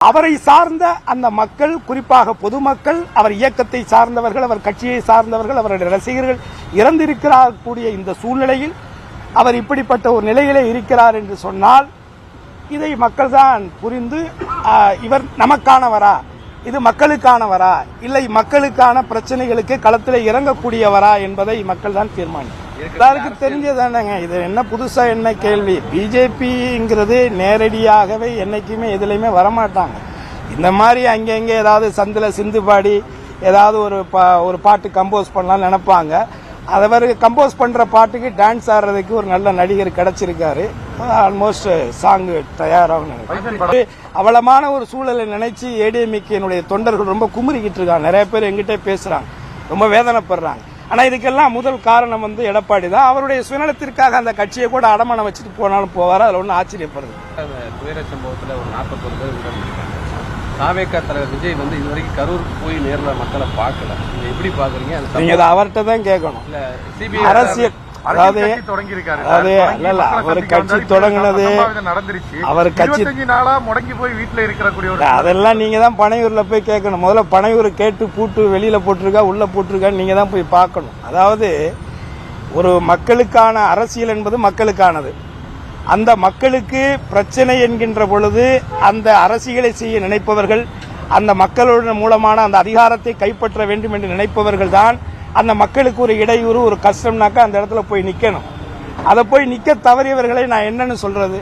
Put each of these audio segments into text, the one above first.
அவரை சார்ந்த அந்த மக்கள் குறிப்பாக பொதுமக்கள் அவர் இயக்கத்தை சார்ந்தவர்கள் அவர் கட்சியை சார்ந்தவர்கள் அவருடைய ரசிகர்கள் இறந்திருக்கிறார் கூடிய இந்த சூழ்நிலையில் அவர் இப்படிப்பட்ட ஒரு நிலையிலே இருக்கிறார் என்று சொன்னால் இதை மக்கள் தான் புரிந்து இவர் நமக்கானவரா? இது மக்களுக்கானவரா? இல்லை மக்களுக்கான பிரச்சனைகளுக்கு களத்தில் இறங்கக்கூடியவரா என்பதை மக்கள் தான் தீர்மானிக்கும். எல்லாருக்கும் தெரிஞ்சதானங்க இது என்ன புதுசா என்ன கேள்வி? பிஜேபிங்கிறது நேரடியாகவே என்னைக்குமே எதுலையுமே வரமாட்டாங்க. இந்த மாதிரி அங்கங்க ஏதாவது சந்தில சிந்து பாடி ஏதாவது ஒரு பா- ஒரு பாட்டு கம்போஸ் பண்ணலாம்னு நினைப்பாங்க. அவர் கம்போஸ் பண்ற பாட்டுக்கு டான்ஸ் ஆடுறதுக்கு ஒரு நல்ல நடிகர் கிடைச்சிருக்காரு. ஆல்மோஸ்ட் சாங் தயாராகும் நினைக்கிறேன். அவலமான ஒரு சூழலை நினைச்சு ஏடிஎம்கேனுடைய தொண்டர்கள் ரொம்ப குமுறிக்கிட்டு இருக்காங்க. நிறைய பேர் எங்கிட்ட பேசுறாங்க. ரொம்ப வேதனைப்படுறாங்க. ஆனா இதுக்கெல்லாம் முதல் காரணம் வந்து எடப்பாடி தான். அவருடைய சுயநலத்திற்காக அந்த கட்சியை கூட அடமானம் வச்சுட்டு போனாலும் போவார். அதுல ஒன்றும் ஆச்சரியப்படுது துயர சம்பவத்துல ஒரு நாற்பத்தொரு பேர் தாவேக்கா தலைவர் விஜய் வந்து இதுவரைக்கும் கரூருக்கு போய் நேர்ல மக்களை பார்க்கல. நீங்க எப்படி பாக்குறீங்க அந்த நீங்க சம்பவம் அதை அவர்கிட்ட தான் கேட்கணும். இல்ல சிபிஐ அரசியல் அதாவது அதாவது இல்ல அவர் கட்சி தொடங்கினது நடந்துருச்சு. அவர் கட்சி- நாளா முடங்கி போய் வீட்டுல இருக்கக்கூடிய அதெல்லாம் நீங்க தான் பனையூர்ல போய் கேட்கணும். முதல்ல பனையூர் கேட்டு பூட்டு வெளியில போட்டிருக்கா உள்ள போட்டிருக்கான்னு நீங்க தான் போய் பார்க்கணும். அதாவது ஒரு மக்களுக்கான அரசியல் என்பது மக்களுக்கானது. அந்த மக்களுக்கு பிரச்சனை என்கின்ற பொழுது அந்த அரசியலை செய்ய நினைப்பவர்கள் அந்த மக்களுடன் மூலமான அந்த அதிகாரத்தை கைப்பற்ற வேண்டும் என்று நினைப்பவர்கள் தான் அந்த மக்களுக்கு ஒரு இடையூறு ஒரு கஷ்டம்னாக்கா அந்த இடத்துல போய் நிற்கணும் அதை போய் நிற்க தவறியவர்களை நான் என்னன்னு சொல்றது?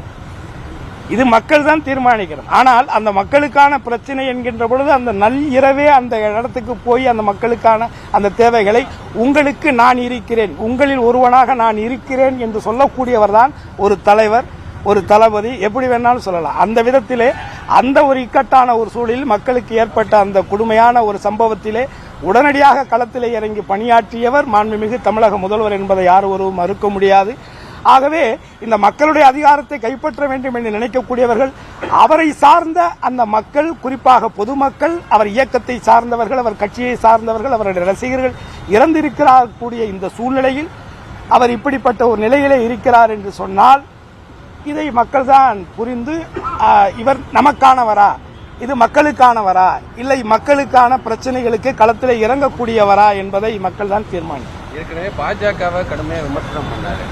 இது மக்கள் தான் தீர்மானிக்கணும். ஆனால் அந்த மக்களுக்கான பிரச்சனை என்கின்ற பொழுது அந்த நல் இரவே அந்த இடத்துக்கு போய் அந்த மக்களுக்கான அந்த தேவைகளை உங்களுக்கு நான் இருக்கிறேன் உங்களில் ஒருவனாக நான் இருக்கிறேன் என்று சொல்லக்கூடியவர் தான் ஒரு தலைவர் ஒரு தளபதி எப்படி வேணாலும் சொல்லலாம். அந்த விதத்திலே அந்த ஒரு இக்கட்டான ஒரு சூழலில் மக்களுக்கு ஏற்பட்ட அந்த கொடுமையான ஒரு சம்பவத்திலே உடனடியாக களத்திலே இறங்கி பணியாற்றியவர் மாண்புமிகு தமிழக முதல்வர் என்பதை யார் ஒருவரும் மறுக்க முடியாது. ஆகவே இந்த மக்களுடைய அதிகாரத்தை கைப்பற்ற வேண்டும் என்று நினைக்கக்கூடியவர்கள் அவரை சார்ந்த அந்த மக்கள் குறிப்பாக பொதுமக்கள் அவர் இயக்கத்தை சார்ந்தவர்கள் அவர் கட்சியை சார்ந்தவர்கள் அவருடைய ரசிகர்கள் இறந்திருக்கிறார் கூடிய இந்த சூழ்நிலையில் அவர் இப்படிப்பட்ட ஒரு நிலையிலே இருக்கிறார் என்று சொன்னால் இதை மக்கள் தான் புரிந்து இவர் நமக்கானவரா? இது மக்களுக்கானவரா இல்லை மக்களுக்கான பிரச்சனைகளுக்கு களத்தில் இறங்கக்கூடியவரா என்பதை மக்கள் தான் தீர்மானிக்கும். ஏற்கனவே பாஜகவை கடுமையா விமர்சனம் பண்ணாரு.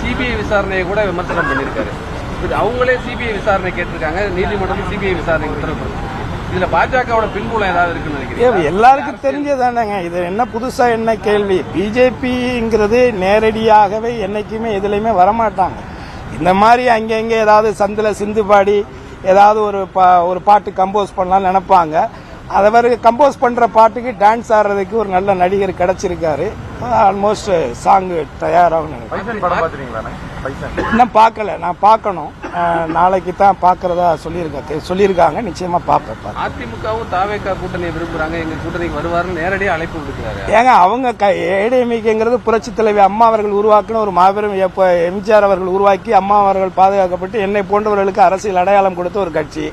சிபிஐ விசாரணையை கூட விமர்சனம் பண்ணியிருக்காரு. இது அவங்களே சிபிஐ விசாரணை கேட்டிருக்காங்க. நீதிமன்றம் சிபிஐ விசாரணை உத்தரவு இதுல பாஜகவோட பின்புலம் ஏதாவது இருக்குன்னு ஏ, நினைக்கிறீங்க எல்லாருக்கும் தெரிஞ்சதானங்க இது என்ன புதுசா என்ன கேள்வி? பிஜேபிங்கிறது நேரடியாகவே என்னைக்குமே எதுலையுமே வரமாட்டாங்க. இந்த மாதிரி அங்கங்க ஏதாவது சந்தில சிந்து பாடி ஏதாவது ஒரு பா- ஒரு பாட்டு கம்போஸ் பண்ணலாம்னு நினைப்பாங்க. அவர் கம்போஸ் பண்ற பாட்டுக்கு டான்ஸ் ஆடுறதுக்கு ஒரு நல்ல நடிகர் கிடைச்சிருக்காரு. ஆல்மோஸ்ட் சாங் தயாராகும் நினைக்கிறேன். இன்னும் பார்க்கல நான் பார்க்கணும். நாளைக்கு தான் பார்க்கறதா சொல்லியிருக்காங்க சொல்லியிருக்காங்க. நிச்சயமா பார்ப்பேன். அதிமுகவும் தாவேக்கா கூட்டணியை விரும்புறாங்க. எங்க கூட்டணிக்கு வருவாருன்னு நேரடியாக அழைப்பு விடுக்கிறாரு. ஏங்க அவங்க ஏடிஎம்கேங்கிறது புரட்சி தலைவி அம்மா அவர்கள் உருவாக்கின ஒரு மாபெரும் எப்ப எம்ஜிஆர் அவர்கள் உருவாக்கி அம்மா அவர்கள் பாதுகாக்கப்பட்டு என்னை போன்றவர்களுக்கு அரசியல் அடையாளம் கொடுத்த ஒரு கட்சி.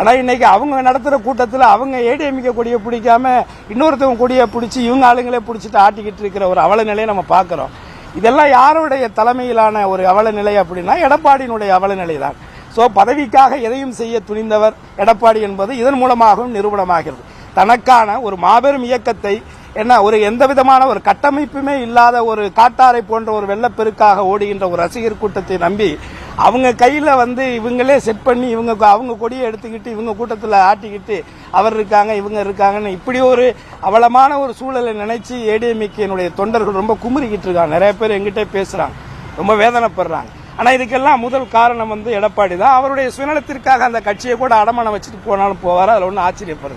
ஆனால் இன்னைக்கு அவங்க நடத்துகிற கூட்டத்தில் அவங்க ஏடிஎம்கே கொடியை பிடிக்காம இன்னொருத்தவங்க கொடியை பிடிச்சி இவங்க ஆளுங்களே பிடிச்சிட்டு ஆட்டிக்கிட்டு இருக்கிற ஒரு அவல நிலையை நம்ம பார்க்குறோம். இதெல்லாம் யாருடைய தலைமையிலான ஒரு அவல நிலை அப்படின்னா எடப்பாடியினுடைய அவல நிலை தான் ஸோ பதவிக்காக எதையும் செய்ய துணிந்தவர் எடப்பாடி என்பது இதன் மூலமாகவும் நிரூபணமாகிறது. தனக்கான ஒரு மாபெரும் இயக்கத்தை என்ன ஒரு எந்த விதமான ஒரு கட்டமைப்புமே இல்லாத ஒரு காட்டாரை போன்ற ஒரு வெள்ளப்பெருக்காக ஓடுகின்ற ஒரு ரசிகர் கூட்டத்தை நம்பி அவங்க கையில் வந்து இவங்களே செட் பண்ணி இவங்க அவங்க கொடியை எடுத்துக்கிட்டு இவங்க கூட்டத்தில் ஆட்டிக்கிட்டு அவர் இருக்காங்க இவங்க இருக்காங்கன்னு இப்படி ஒரு அவலமான ஒரு சூழலை நினைச்சு ஏடிஎம்கேனுடைய தொண்டர்கள் ரொம்ப குமுறிக்கிட்டு இருக்காங்க. நிறைய பேர் எங்கிட்ட பேசுகிறாங்க ரொம்ப வேதனைப்படுறாங்க. ஆனால் இதுக்கெல்லாம் முதல் காரணம் வந்து எடப்பாடி தான். அவருடைய சுயநலத்திற்காக அந்த கட்சியை கூட அடமானம் வச்சுட்டு போனாலும் போவார். அதில் ஒன்றும் ஆச்சரியப்படுது